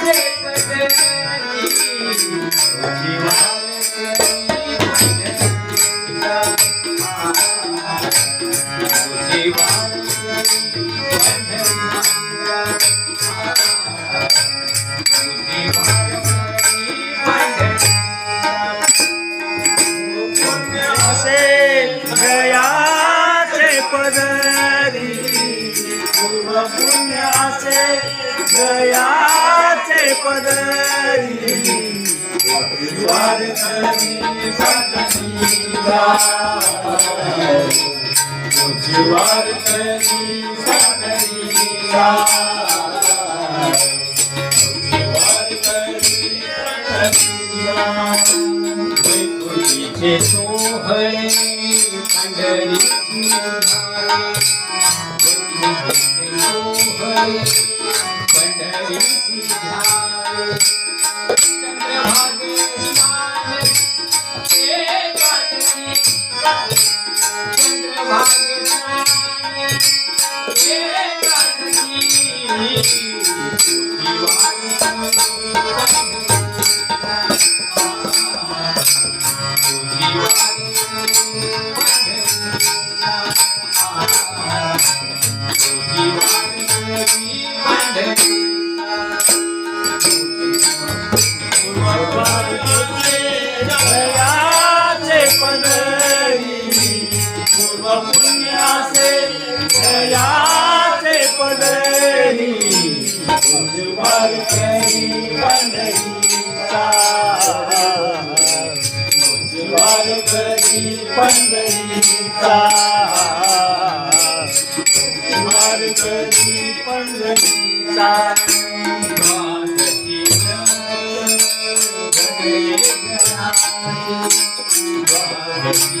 पदरी असे जयाचे पदरी वारकरी पंढरीचा पंढरी चंद्रभागे जयाचे पदरी पूर्व पुण्याचे जयाचे पदरी वारकरी पंढरीचा. वारकरी पंढरीचा. वारकरी पंढरीचा. असे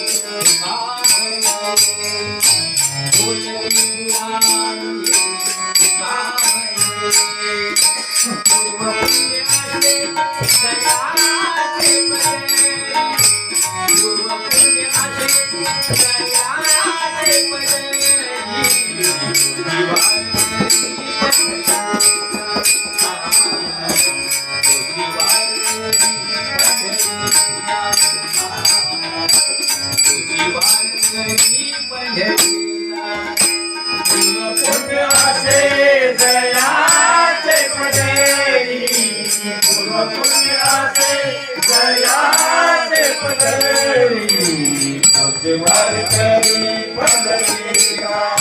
पंढरीचा तुझे पदरी तुझे वारकरी पंढरीचा